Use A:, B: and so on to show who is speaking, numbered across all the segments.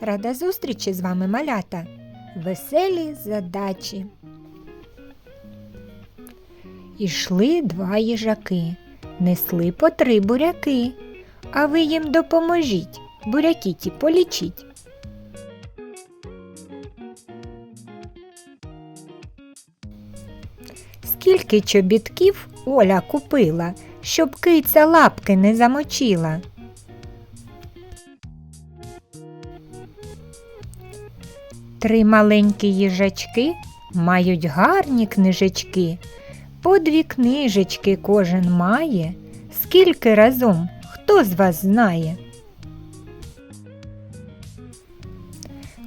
A: Рада зустрічі з вами малята. Веселі задачі. Ішли два їжаки, несли по три буряки, а ви їм допоможіть, буряки ті полічіть. Скільки чобітків Оля купила, щоб киця лапки не замочила? Три маленькі їжачки мають гарні книжечки. По дві книжечки кожен має. Скільки разом хто з вас знає?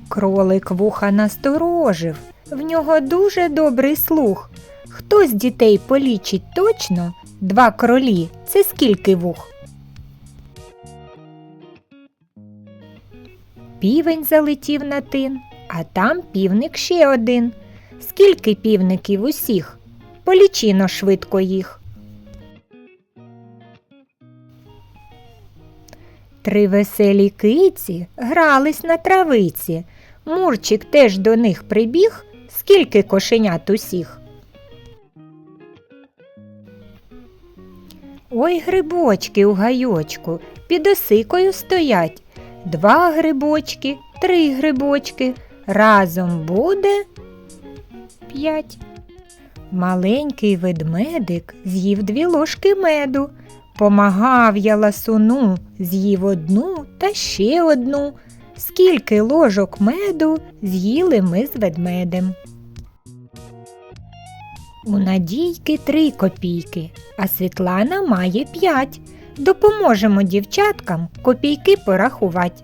A: Кролик вуха насторожив, в нього дуже добрий слух. Хто з дітей полічить точно? Два кролі це скільки вух? Півень залетів на тин, а там півник ще один. Скільки півників усіх? Полічіно швидко їх. Три веселі киці грались на травиці. Мурчик теж до них прибіг, скільки кошенят усіх. Ой, грибочки у гайочку під осикою стоять. Два грибочки, три грибочки. Разом буде п'ять. Маленький ведмедик з'їв дві ложки меду. Помагав я ласуну, з'їв одну та ще одну. Скільки ложок меду з'їли ми з ведмедем. У Надійки три копійки, а Світлана має п'ять. Допоможемо дівчаткам копійки порахувати.